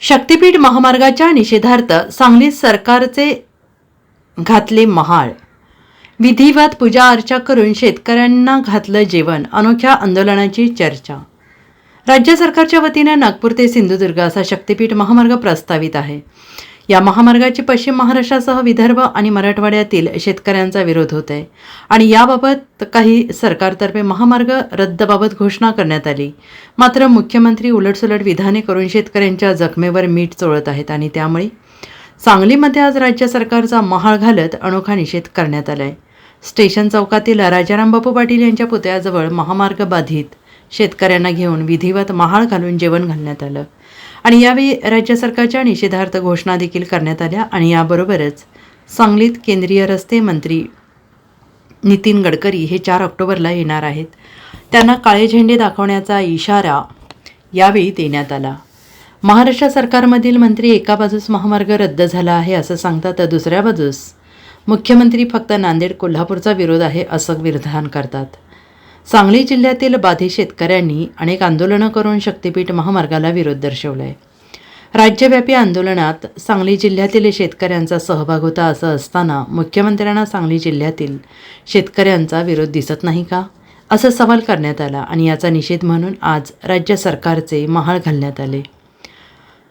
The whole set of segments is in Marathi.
शक्तीपीठ महामार्गाच्या निषेधार्थ सांगलीत सरकारचे घातले महाळ. विधिवत पूजा अर्चा करून शेतकऱ्यांना घातलं जेवण अनोख्या आंदोलनाची चर्चा. राज्य सरकारच्या वतीने नागपूर ते सिंधुदुर्ग असा शक्तीपीठ महामार्ग प्रस्तावित आहे. या महामार्गाची पश्चिम महाराष्ट्रासह विदर्भ आणि मराठवाड्यातील शेतकऱ्यांचा विरोध होत आहे आणि याबाबत काही सरकारतर्फे महामार्ग रद्दबाबत घोषणा करण्यात आली. मात्र मुख्यमंत्री उलटसुलट विधाने करून शेतकऱ्यांच्या जखमेवर मीठ चोळत आहेत आणि त्यामुळे सांगलीमध्ये आज राज्य सरकारचा महाळ घालत अनोखा निषेध करण्यात आला आहे स्टेशन चौकातील राजाराम बापू पाटील यांच्या पुतळ्याजवळ महामार्ग बाधित. शेतकऱ्यांना घेऊन विधिवत महाळ घालून जेवण घालण्यात आलं. आणि यावेळी राज्य सरकारच्या निषेधार्थ घोषणा देखील करण्यात आल्या आणि याबरोबरच सांगलीत केंद्रीय रस्ते मंत्री नितीन गडकरी हे चार ऑक्टोबरला येणार आहेत. त्यांना काळे झेंडे दाखवण्याचा इशारा यावेळी देण्यात आला. महाराष्ट्र सरकारमधील मंत्री एका बाजूस महामार्ग रद्द झाला आहे असं सांगतात तर दुसऱ्या बाजूस मुख्यमंत्री फक्त नांदेड कोल्हापूरचा विरोध आहे असं विधान करतात. सांगली जिल्ह्यातील बाधित शेतकऱ्यांनी अनेक आंदोलनं करून शक्तीपीठ महामार्गाला विरोध दर्शवला आहे राज्यव्यापी आंदोलनात सांगली जिल्ह्यातील शेतकऱ्यांचा सहभाग होता असं असताना मुख्यमंत्र्यांना सांगली जिल्ह्यातील शेतकऱ्यांचा विरोध दिसत नाही का? असं सवाल करण्यात आला आणि याचा निषेध म्हणून आज राज्य सरकारचे महाळ घालण्यात आले.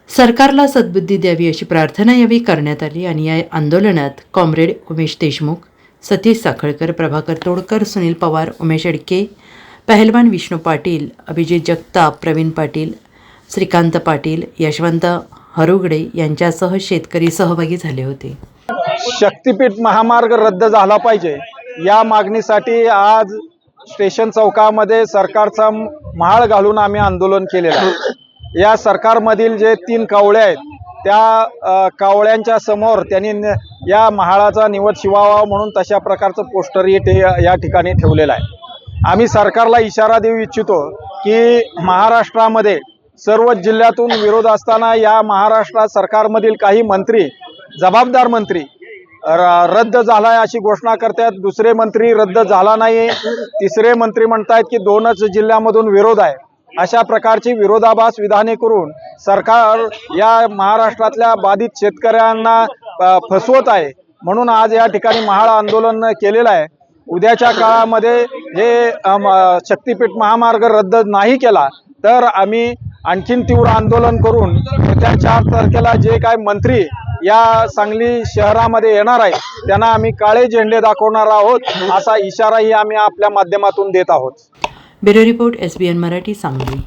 सरकारला सद्बुद्धी द्यावी अशी प्रार्थना यावेळी करण्यात आली आणि या आंदोलनात कॉम्रेड उमेश देशमुख सतीश साखळकर प्रभाकर तोडकर सुनील पवार उमेश अडके पहलवान विष्णू पाटील अभिजित जगताप प्रवीण पाटील श्रीकांत पाटील यशवंत हरुगडे यांच्यासह शेतकरी सहभागी झाले होते. शक्तीपीठ महामार्ग रद्द झाला पाहिजे. या मागणीसाठी आज स्टेशन चौकामध्ये सरकारचा महाळ घालून आम्ही आंदोलन केलेलं आहे. या सरकारमधील जे तीन कावळे आहेत त्या कावळ्यांच्या समोर त्यांनी न- या महाळाचा निवड शिवावा म्हणून तशा प्रकारचं पोस्टरही ते या ठिकाणी ठेवलेलं आहे. आम्ही सरकारला इशारा देऊ इच्छितो की महाराष्ट्रामध्ये सर्व जिल्ह्यातून विरोध असताना या महाराष्ट्रात सरकारमधील काही मंत्री जबाबदार मंत्री रद्द झालाय अशी घोषणा करतात दुसरे मंत्री रद्द झाला नाही तिसरे मंत्री म्हणतायत की दोनच जिल्ह्यामधून विरोध आहे. अशा प्रकारची विरोधाभास विधाने करून सरकार या महाराष्ट्रातल्या बाधित शेतकऱ्यांना फसवत आहे. म्हणून आज या ठिकाणी महाळ आंदोलन केलेलं आहे. उद्याच्या काळामध्ये हे शक्तीपीठ महामार्ग रद्द नाही केला तर आम्ही आणखीन तीव्र आंदोलन करून येत्या चार तारखेला जे काय मंत्री या सांगली शहरामध्ये येणार आहे त्यांना आम्ही काळे झेंडे दाखवणार आहोत असा इशाराही आम्ही आपल्या माध्यमातून देत आहोत. Bureau report S Marathi Sangli.